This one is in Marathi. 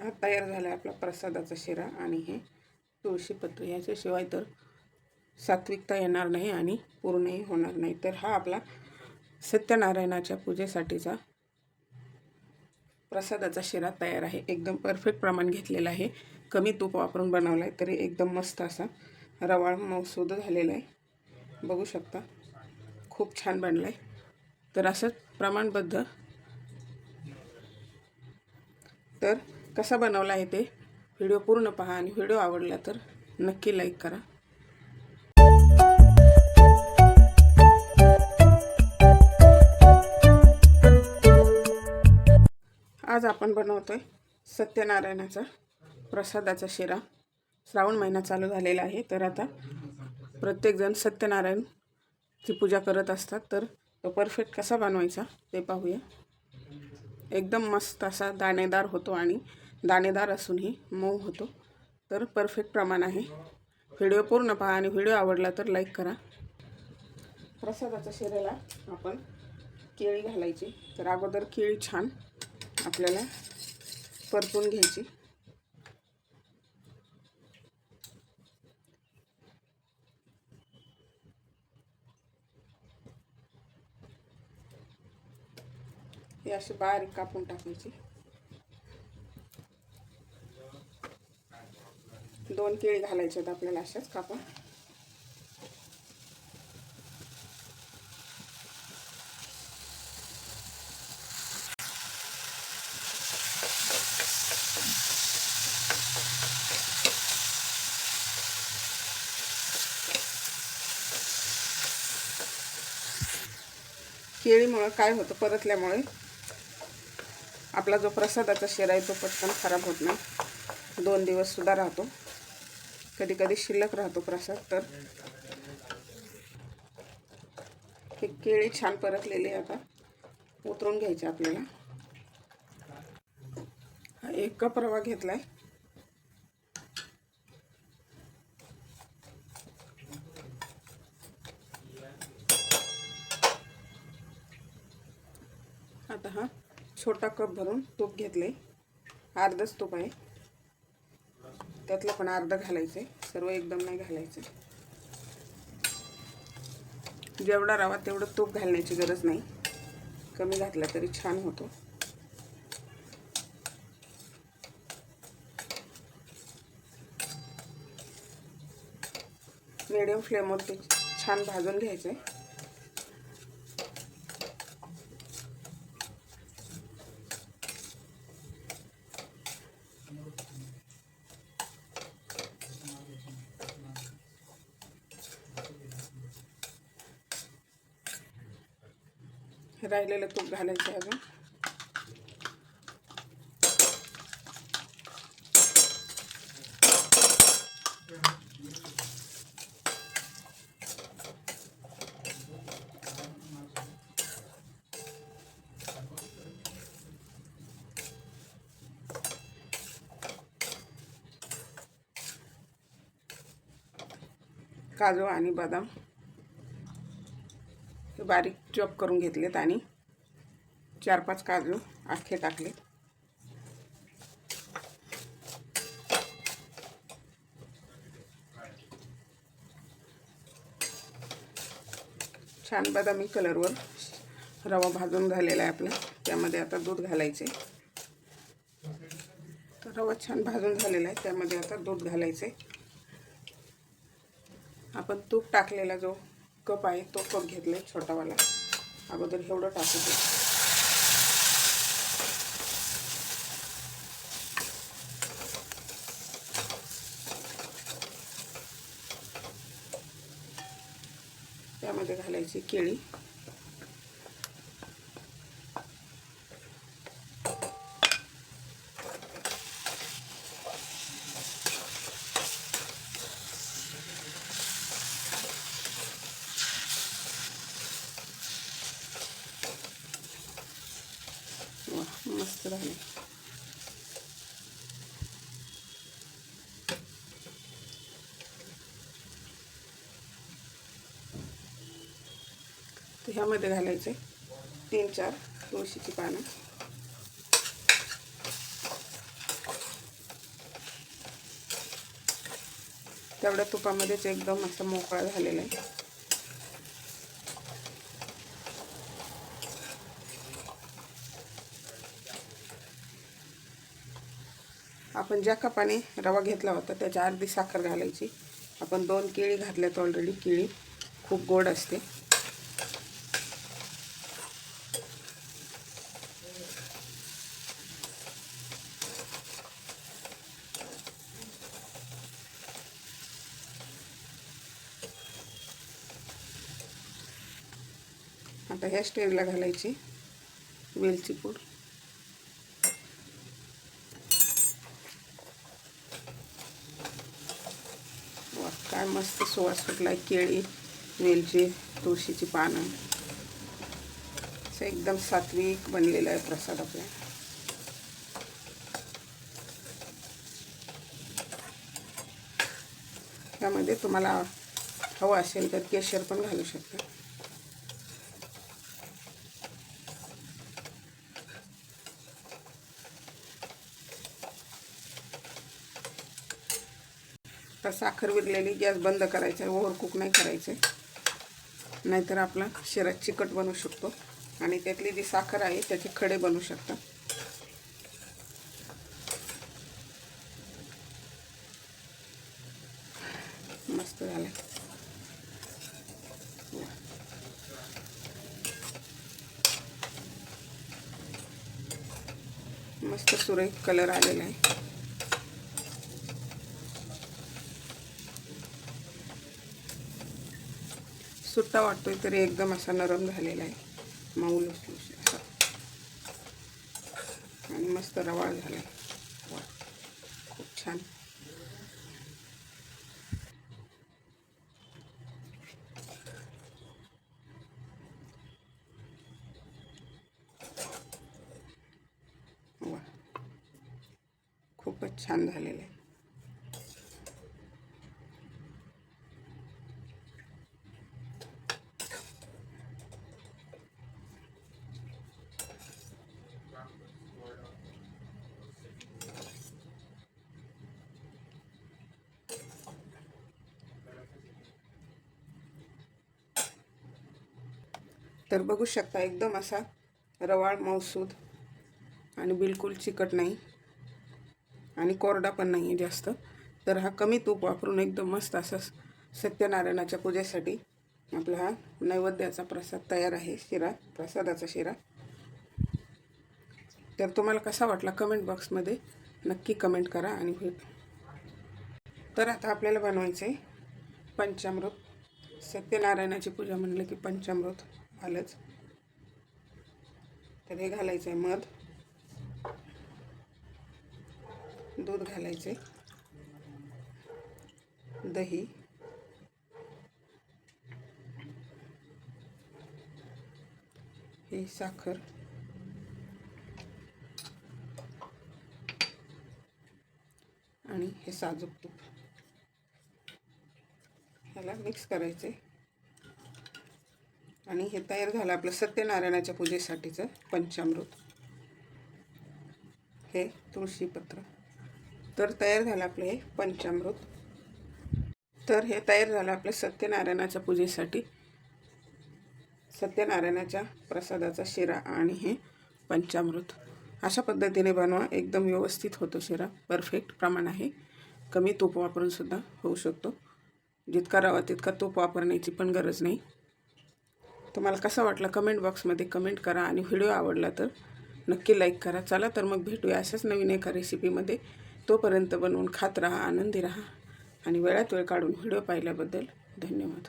हा तयार झाला आपला प्रसादाचा शिरा आणि हे तुळशीपत्र याच्याशिवाय तर सात्विकता येणार नाही आणि पूर्णही होणार नाही. तर हा आपला सत्यनारायणाच्या पूजेसाठीचा प्रसादाचा शिरा तयार आहे. एकदम परफेक्ट प्रमाण घेतलेला आहे. कमी तूप वापरून बनवला आहे तरी एकदम मस्त असा रवाळ मऊसूद झालेला आहे. बघू शकता. खूप छान बनला आहे तर असंच प्रमाणबद्ध. तर कसा बनवला आहे ते व्हिडिओ पूर्ण पहा आणि व्हिडिओ आवडला तर नक्की लाईक करा. आज आपण बनवतोय सत्यनारायणाचा प्रसादाचा शिरा. श्रावण महिना चालू झालेला आहे तर आता प्रत्येकजण सत्यनारायणची पूजा करत असतात तर तो परफेक्ट कसा बनवायचा ते पाहूया. एकदम मस्त असा दाणेदार होतो आणि दाणेदार असूनही मऊ होतो. तर परफेक्ट प्रमाण आहे. व्हिडिओ पूर्ण पहा आणि व्हिडिओ आवडला तर लाईक करा. प्रसादाच्या शिरेला आपण केळी घालायची. तर अगोदर केळी छान आपल्याला परतून घ्यायची. हे अशी बारीक कापून टाकायची. दोन केळी घालायचे आहेत आपल्याला अशाच कापून. केळीमुळं काय होतं? परतल्यामुळे आपला जो प्रसादाचा शिरा आहे तो पटकन खराब होत नाही. दोन दिवस सुद्धा राहतो. कधी कधी शिल्लक राहतो प्रसाद तर हे केळी छान परतलेले आता. उतरून घ्यायचे आपल्याला. हा एक कप रवा घेतलाय. आता हा छोटा कप भरून तूप घेतले अर्धच तूप आहे. त्यातलं पण अर्धं घालायचं आहे सर्व एकदम नाही घालायचं. जेवढा रवा तेवढं तूप घालण्याची गरज नाही. कमी घातला तरी छान होतो. मीडियम फ्लेमवर ते छान भाजून घ्यायचं आहे राहिलेलं तूप घालायचं आहे अजून. काजू आणि बदाम. बारीक चॉप करून घेतलेत आणि चार पाच काजू आखे टाकले छान बदामी कलरवर रवा भाजून झालेला आहे आपला. त्यामध्ये आता दूध घालायचे. तर रवा छान भाजून झालेला आहे. त्यामध्ये आता दूध घालायचे आपण तूप टाकलेला जो कप आहे तो कप घेतला आहे छोटावाला. अगोदर एवढं टाकू दे. त्यामध्ये घालायची केळी. मस्त झाले तर ह्यामध्ये घालायचे तीन चार तुळशीची पानं. तेवढ्या तुपामध्येच एकदम असं मोकळा झालेला आहे. आपण ज्या कपाने रवा घेतला होता त्याच्या अर्धी साखर घालायची. आपण दोन केळी घातल्यात ऑलरेडी केळी खूप गोड असते. आता ह्या स्टेजला घालायची वेलची पूड वा काय मस्त सुवास सुटला केळी वेलची तुळशीची पानं. असं एकदम सात्विक बनलेला आहे प्रसाद आपला. त्यामध्ये तुम्हाला हवं असेल तर केशर पण घालू शकता. आता साखर विरलेली गॅस बंद करायचा आहे ओव्हर कुक नाही करायचं. आहे नाहीतर आपला शिरा चिकट बनवू शकतो. आणि त्यातली जी साखर आहे त्याचे खडे बनवू शकतात. मस्त झालं. मस्त सुरेख कलर आलेला आहे. सुट्टा वाटतोय तरी एकदम असा नरम झालेला आहे. माऊ लुसलुस असा आणि मस्त रवाळ झाला आहे वा खूप छान. वा खूपच छान झालेलं आहे. तर बघू शकता एकदम असा रवाळ मौसूद आणि बिलकुल चिकट नाही. आणि कोरडा पण नाही आहे जास्त. तर हा कमी तूप वापरून एकदम मस्त असा सत्यनारायणाच्या पूजेसाठी आपला हा नैवेद्याचा प्रसाद तयार आहे. शिरा प्रसादाचा शिरा. तर तुम्हाला कसा वाटला कमेंट बॉक्समध्ये नक्की कमेंट करा आणि भेट तर आता आपल्याला बनवायचं आहे पंचामृत. सत्यनारायणाची पूजा म्हणलं की पंचामृत. आलंच. तर हे घालायचं आहे मध. दूध घालायचे दही. ही साखर. आणि हे साजूक तूप. ह्याला मिक्स करायचे आणि हे तयार झालं आपलं सत्यनारायणाच्या पूजेसाठीचं पंचामृत. हे तुळशीपत्र. तर तयार झालं आपलं हे पंचामृत. तर हे तयार झालं आपलं सत्यनारायणाच्या पूजेसाठी. सत्यनारायणाच्या प्रसादाचा शिरा आणि हे पंचामृत. अशा पद्धतीने बनवा. एकदम व्यवस्थित होतो शिरा. परफेक्ट प्रमाण आहे. कमी तूप वापरून सुद्धा होऊ शकतो. जितका रवा तितका तूप वापरण्याची पण गरज नाही. तुम्हाला कसा वाटला कमेंट बॉक्समध्ये कमेंट करा आणि व्हिडिओ आवडला तर नक्की लाईक करा. चला तर मग भेटूया अशाच नवीन एका रेसिपीमध्ये तोपर्यंत बनवून खात राहा आनंदी राहा आणि वेळात वेळ काढून व्हिडिओ पाहिल्याबद्दल धन्यवाद.